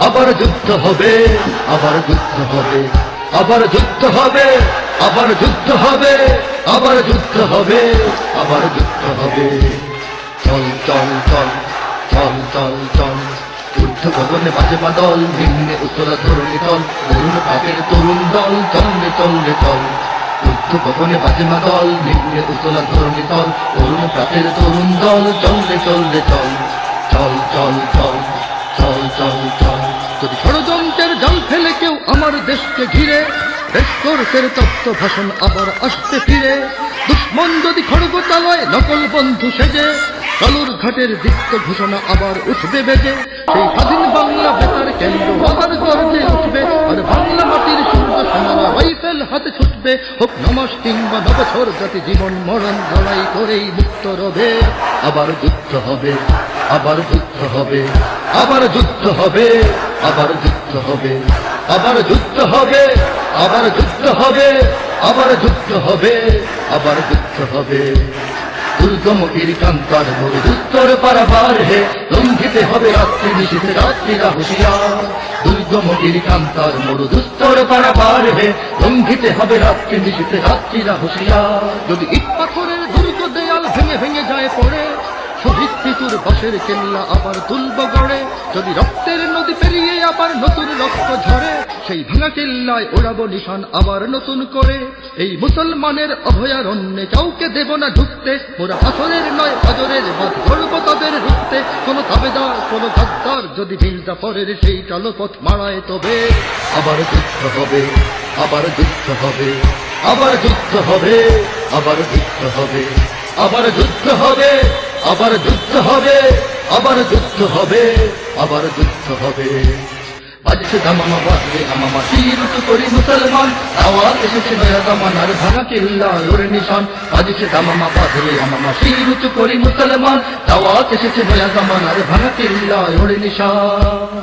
আবার যুদ্ধ হবে, আবার যুদ্ধ হবে, আবার যুদ্ধ হবে, আবার যুদ্ধ হবে, আবার যুদ্ধ হবে, আবার যুদ্ধ হবে। চল চল চল চল চল চল। যুদ্ধ ভবনে বাজে বাদল, নিম্নে উত্তরা ধরণী দল তরুণ পাপের তরুণ দল, চললে চললে, চল। যুদ্ধ ভবনে বাজে মাদল নিম্নে উত্তরা ধরণী দল তরুণ পাপের তরুণ দল, চললে চললে, চল। চল চল চল। চল চল চল যদি ষড়যন্ত্রের জাল ফেলে কেউ আমার দেশকে ঘিরে রেসকোর্সের তত্ত্ব ভাষণ আবার আসতে ফিরে। দুশ্মন যদি খড়গ চালায় নকল বন্ধু সেজে, কালুর ঘাটের দীপ্ত ঘোষণা আবার উঠবে বেজে সেই স্বাধীন বাংলা বেতার কেন্দ্র আবার গর্জে উঠবে, আর বাংলা মাটির সূর্য সোনারা রাইফেল হাতে ছুটবে। হোক নমাস কিংবা নবছর জাতি জীবন মরণ, লড়াই করেই মুক্ত রবে, আবার যুদ্ধ হবে। আবার যুদ্ধ হবে, আবার যুদ্ধ হবে, আবার যুদ্ধ হবে, আবার যুদ্ধ হবে, আবার যুদ্ধ হবে, আবার যুদ্ধ হবে, আবার যুদ্ধ হবে। দুর্গম কান্তার মরুদুত্তর পারাবার হে, লঙ্ঘিতে হবে রাত্রি রাত্রিরা মরুদুত্তর পারাবার হে, লঙ্ঘিতে হবে রাত্রি রাত্রিরা যদি ইট দুর্গ দেয়াল ভেঙে ভেঙে যায় পড়ে শহীদ পিতুর বাসের কেল্লা আবার তুলব গড়ে। যদি রক্তের নদী পেরিয়ে আবার নতুন রক্ত ঝরে, সেই ভাঙা কেল্লায় ওড়াবো নিশান আবার নতুন করে। এই মুসলমানের অভয়ারণ্যে কাউকে দেব না ঢুকতে। মোরা পাথরের নয় পাজরের বাদ ধরব তাদের রুখতে। কোনো তাবেদার কোনো গাদ্দার যদি পরের সেই কালোপথ মারায় তবে। আবার যুদ্ধ হবে, আবার যুদ্ধ হবে, আবার যুদ্ধ হবে, আবার যুদ্ধ হবে, আবার যুদ্ধ হবে। আবার যুদ্ধ হবে, আবার যুদ্ধ হবে, আবার যুদ্ধ হবে। বাজছে দামামা বাজবে আমামা উঁচু করি মুসলমান, আওয়াজ এসেছে নয়া দামানার ভাঙা কিল্লা ওরে নিশান। বাজছে দামামা বাজবে আমামা উঁচু করি মুসলমান, আওয়াজ এসেছে নয়া দামানার ভাঙা কিল্লা ওরে নিশান।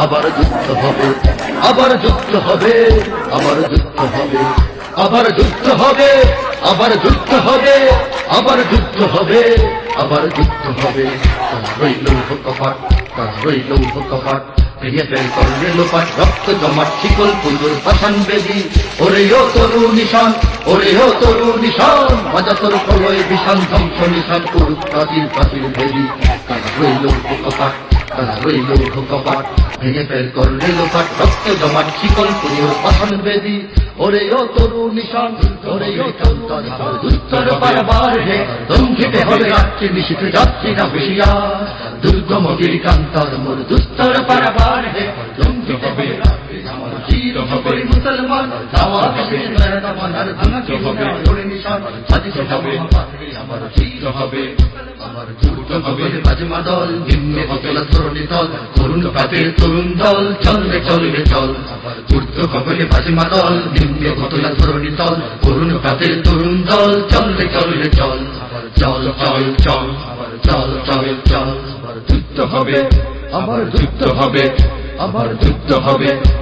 আবার যুদ্ধ হবে, আবার যুদ্ধ হবে, আবার যুদ্ধ হবে, আবার যুদ্ধ হবে, আবার যুদ্ধ হবে, আবার যুদ্ধ হবে, আবার যুদ্ধ হবে। তারা রইল কপাট তারা রইল কপাট করলে লোপাট, রক্ত জমাট, শিকল পুজোর পাশান বেদি। ওরে তরু নিশান, ওরে তরু নিশান মজা তোর বিশান ধ্বংস নিশান করুক প্রাচীর প্রাচীর ভেদি। তারা রইল কপাট তারা রইল কপাট ভেঙে ফেল করলে লোপাট, রক্ত জমাট, শিকল পুজোর পাথন বেদি। ওরে ও তরু নিশান, ওরে ও তরু দুস্তর বারবার হে লঙ্ঘিতে হবে রাত্রি নিশিত যাত্রী না হুশিয়া দুর্গম গিরি কান্তার মোর দুস্তর পারাবার হে লঙ্ঘিতে হবে রাত্রি আমার হবে। মুসলমান দাওয়া হবে। দামানার ভাঙা হবে। ওরে নিশান সাজিছে হবে। আমার চির হবে। আমার যুদ্ধ হবে। বাজমা দল নিম্নে অচলা ধরণী দল তরুণ পাপের তরুণ দল চলবে চলবে চল। আবার যুদ্ধ হবে বাজমা দল নিম্নে অচলা ধরণী দল তরুণ পাপের তরুণ দল চলবে চলবে চল। চল চল চল। চল চল চল। আবার যুদ্ধ হবে। আবার যুদ্ধ হবে। আবার যুদ্ধ হবে